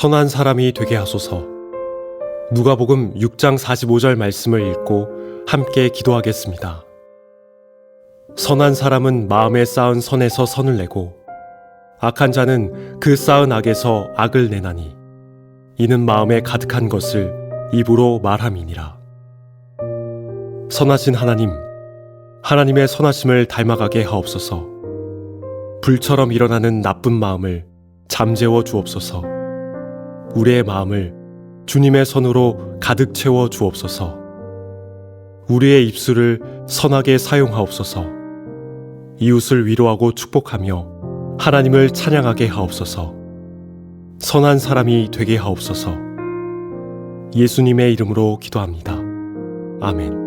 선한 사람이 되게 하소서. 누가복음 6장 45절 말씀을 읽고 함께 기도하겠습니다. 선한 사람은 마음에 쌓은 선에서 선을 내고 악한 자는 그 쌓은 악에서 악을 내나니 이는 마음에 가득한 것을 입으로 말함이니라. 선하신 하나님, 하나님의 선하심을 닮아가게 하옵소서. 불처럼 일어나는 나쁜 마음을 잠재워 주옵소서. 우리의 마음을 주님의 선으로 가득 채워 주옵소서. 우리의 입술을 선하게 사용하옵소서. 이웃을 위로하고 축복하며 하나님을 찬양하게 하옵소서. 선한 사람이 되게 하옵소서. 예수님의 이름으로 기도합니다. 아멘.